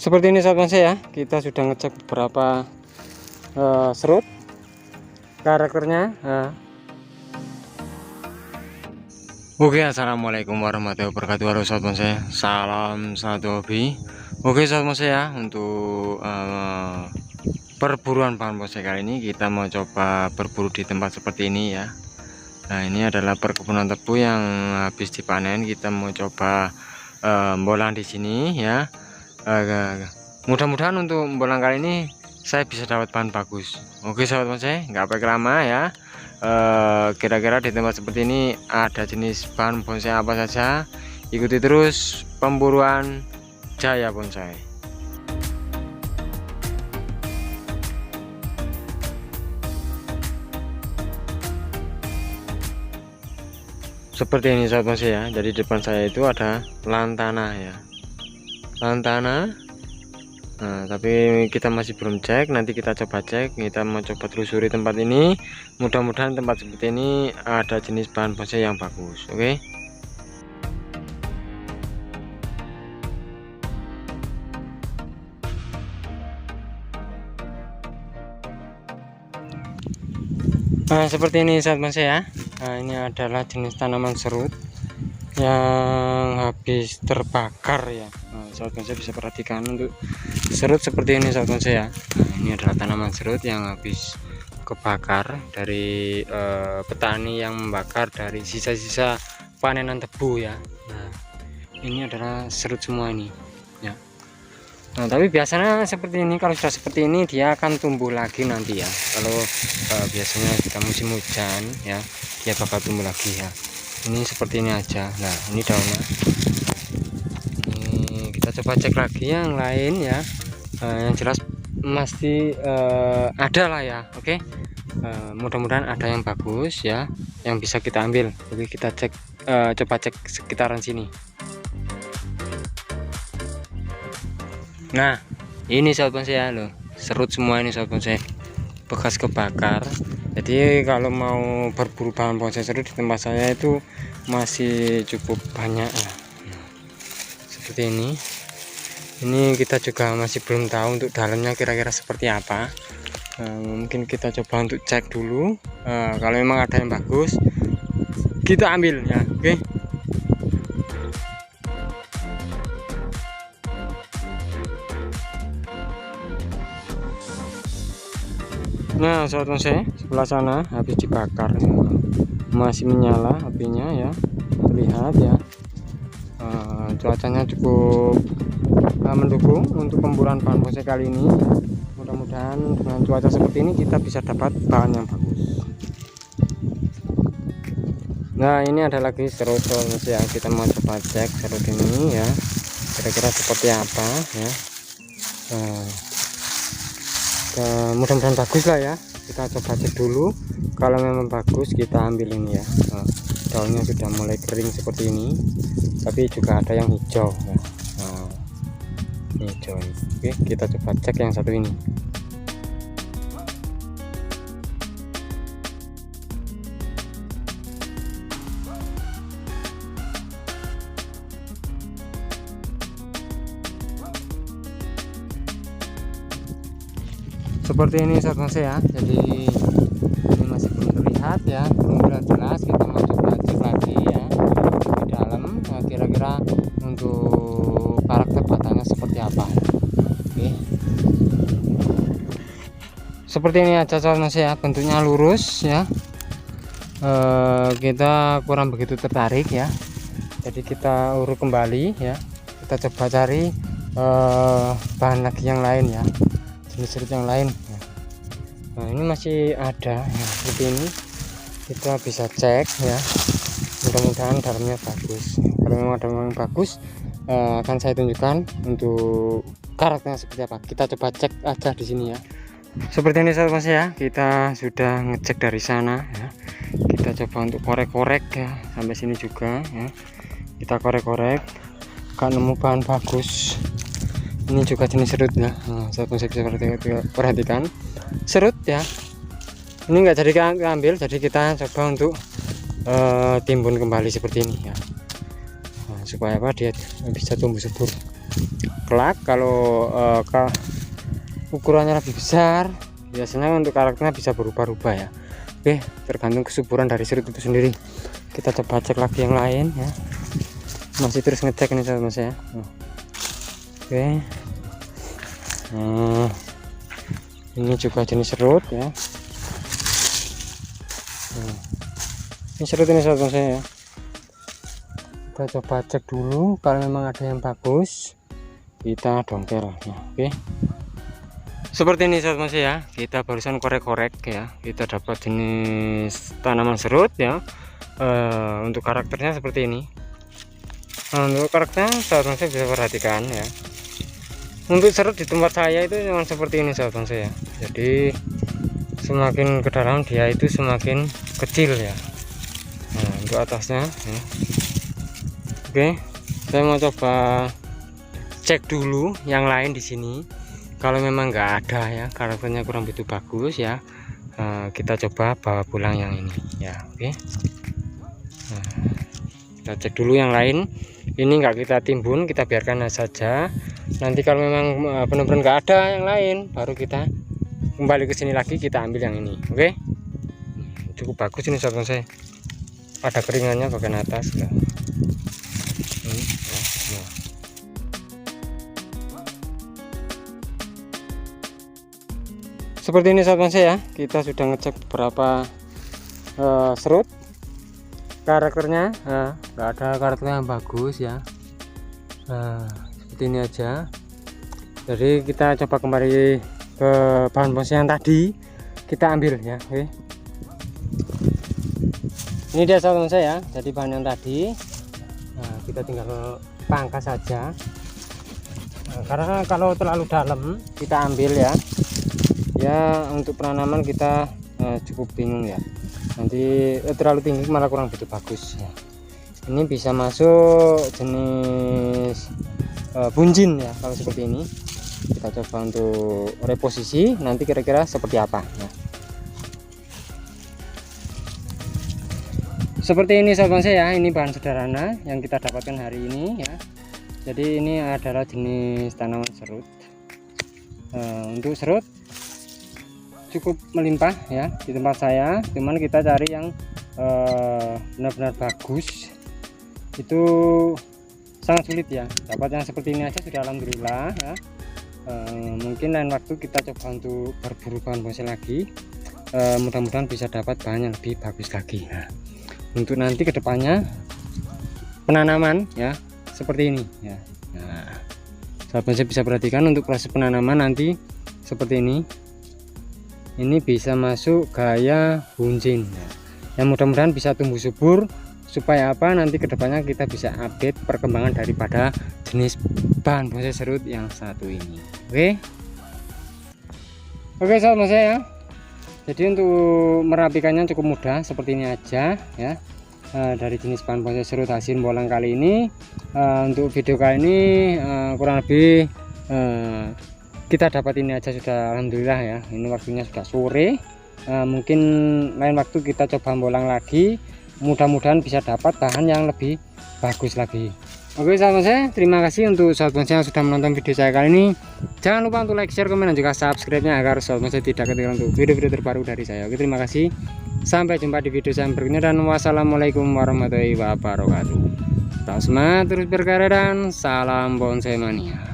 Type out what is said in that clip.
seperti ini sahabat saya kita sudah ngecek beberapa uh, serut karakternya. Uh. Oke assalamualaikum warahmatullahi wabarakatuh. Halo sahabat saya salam satu hobi. Oke sahabat saya untuk uh, perburuan bahan bonsai kali ini kita mau coba berburu di tempat seperti ini ya. Nah ini adalah perkebunan tebu yang habis dipanen. Kita mau coba uh, bolang di sini ya uh, mudah-mudahan untuk bolang kali ini saya bisa dapat bahan bagus. Oke sahabat saya nggak pakai lama ya. Eh, kira-kira uh, di tempat seperti ini ada jenis bahan bonsai apa saja? Ikuti terus pemburuan jaya bonsai. Seperti ini sahabat bonsai ya. Jadi depan saya itu ada lantana ya lantana Nah, tapi kita masih belum cek. Nanti kita coba cek. Kita mau coba telusuri tempat ini. Mudah-mudahan tempat seperti ini ada jenis bahan bonsai yang bagus. Oke. Okay? Nah, seperti ini saat bonsai ya. Nah, ini adalah jenis tanaman serut yang habis terbakar ya sahabat saya bisa perhatikan untuk serut seperti ini sahabat saya nah, ini adalah tanaman serut yang habis kebakar dari uh, petani yang membakar dari sisa-sisa panenan tebu ya. Nah ini adalah serut semua ini ya. Nah tapi biasanya seperti ini kalau sudah seperti ini dia akan tumbuh lagi nanti ya. Kalau uh, biasanya kita musim hujan ya dia bakal tumbuh lagi ya. Ini seperti ini aja. Nah ini daunnya kita coba cek lagi yang lain ya. Uh, yang jelas masih uh, ada lah ya oke? Okay? uh, mudah-mudahan ada yang bagus ya yang bisa kita ambil. Oke kita cek uh, coba cek sekitaran sini. Nah ini sahabat saya loh. Serut semua ini sahabat saya bekas kebakar. Jadi kalau mau berburu bahan bonsai seru di tempat saya itu masih cukup banyak ya. seperti ini ini kita juga masih belum tahu untuk dalamnya kira-kira seperti apa. Nah, mungkin kita coba untuk cek dulu. Nah, kalau memang ada yang bagus kita ambil ya oke? Okay? nah sahabat saya sebelah sana habis dibakar. Masih menyala apinya ya. Terlihat ya. Uh, cuacanya cukup uh, mendukung untuk pemburuan bahan bonsai kali ini. Mudah-mudahan dengan cuaca seperti ini kita bisa dapat bahan yang bagus. Nah ini ada lagi serut ya. Kita mau coba cek serut ini ya. Kira-kira seperti apa ya. Uh, mudah-mudahan bagus lah ya. Kita coba cek dulu. Kalau memang bagus kita ambil ini ya. Nah, daunnya sudah mulai kering seperti ini. Tapi juga ada yang hijau ya. Ini ini. oke kita coba cek yang satu ini seperti ini saya jadi seperti ini aja sahabat saya bentuknya lurus ya. E, kita kurang begitu tertarik ya. Jadi kita urut kembali ya. Kita coba cari e, bahan lagi yang lain ya. Jenis yang lain. Nah ini masih ada ya, seperti ini. Kita bisa cek ya. Mudah-mudahan dalamnya bagus. Kalau memang ada yang bagus uh, akan saya tunjukkan untuk karakternya seperti apa. Kita coba cek aja di sini ya seperti ini sahabat ya. Kita sudah ngecek dari sana ya. Kita coba untuk korek-korek ya. Sampai sini juga ya. Kita korek-korek. Kan nemu bahan bagus. Ini juga jenis serut ya. Nah, saya bisa perhatikan. Serut ya. Ini enggak jadi ambil jadi kita coba untuk uh, timbun kembali seperti ini ya. Nah, supaya apa? Dia bisa tumbuh subur. Kelak kalau uh, ke ukurannya lebih besar biasanya untuk karakternya bisa berubah-ubah ya. Oke tergantung kesuburan dari serut itu sendiri. Kita coba cek lagi yang lain ya. Masih terus ngecek ini sahabat mas ya. Oke. Nah, ini juga jenis serut ya. Nah, ini serut ini sahabat mas ya. Kita coba cek dulu kalau memang ada yang bagus. Kita dongkel ya oke seperti ini sahabat mas ya. Kita barusan korek-korek ya. Kita dapat jenis tanaman serut ya. E, untuk karakternya seperti ini. Nah, untuk karakternya sahabat mas bisa perhatikan ya. Untuk serut di tempat saya itu memang seperti ini sahabat mas ya. Jadi semakin ke dalam dia itu semakin kecil ya. Nah, untuk atasnya ya. oke saya mau coba cek dulu yang lain di sini kalau memang nggak ada ya karakternya kurang begitu bagus ya uh, kita coba bawa pulang yang ini ya oke okay. nah, kita cek dulu yang lain ini nggak kita timbun kita biarkan saja nanti kalau memang uh, benar-benar nggak ada yang lain baru kita kembali ke sini lagi kita ambil yang ini oke okay? cukup bagus ini sobat saya ada keringannya bagian atas ya. Seperti ini sahabat saya kita sudah ngecek beberapa uh, serut karakternya. Uh, ada karakter yang bagus ya. Uh, seperti ini aja. Jadi kita coba kembali ke bahan yang tadi. Kita ambil ya oke. Ini dia sahabat saya jadi bahan yang tadi. Nah, kita tinggal pangkas saja. Nah, karena kalau terlalu dalam kita ambil ya ya untuk penanaman kita uh, cukup bingung ya. Nanti eh, terlalu tinggi malah kurang begitu bagus ya. Ini bisa masuk jenis uh, bunjin ya kalau seperti ini. Kita coba untuk reposisi nanti kira-kira seperti apa ya. seperti ini sahabat saya ini bahan sederhana yang kita dapatkan hari ini ya. Jadi ini adalah jenis tanaman serut. Uh, untuk serut cukup melimpah ya di tempat saya. Cuman kita cari yang eh, benar-benar uh, bagus. Itu sangat sulit ya. Dapat yang seperti ini aja sudah alhamdulillah ya. Uh, mungkin lain waktu kita coba untuk berburu bahan bonsai lagi. Uh, mudah-mudahan bisa dapat bahan yang lebih bagus lagi. Nah, untuk nanti ke depannya penanaman ya seperti ini ya. Nah sahabat saya bisa perhatikan untuk proses penanaman nanti seperti ini ini bisa masuk gaya bunjin ya. yang mudah-mudahan bisa tumbuh subur supaya apa? Nanti ke depannya kita bisa update perkembangan daripada jenis bahan bonsai serut yang satu ini. Oke? Oke sahabat saya ya. Jadi untuk merapikannya cukup mudah seperti ini aja ya. Uh, dari jenis bahan bonsai serut hasil bolang kali ini. Uh, untuk video kali ini uh, kurang lebih kita dapat ini aja sudah alhamdulillah ya. Ini waktunya sudah sore. Uh, mungkin lain waktu kita coba bolang lagi. Mudah-mudahan bisa dapat bahan yang lebih bagus lagi. Oke sahabat saya terima kasih untuk sahabat saya yang sudah menonton video saya kali ini. Jangan lupa untuk like share komen dan juga subscribe nya agar sahabat saya tidak ketinggalan untuk video-video terbaru dari saya. Oke terima kasih. Sampai jumpa di video saya berikutnya dan wassalamualaikum warahmatullahi wabarakatuh. Tetap semangat terus berkarya dan salam bonsai mania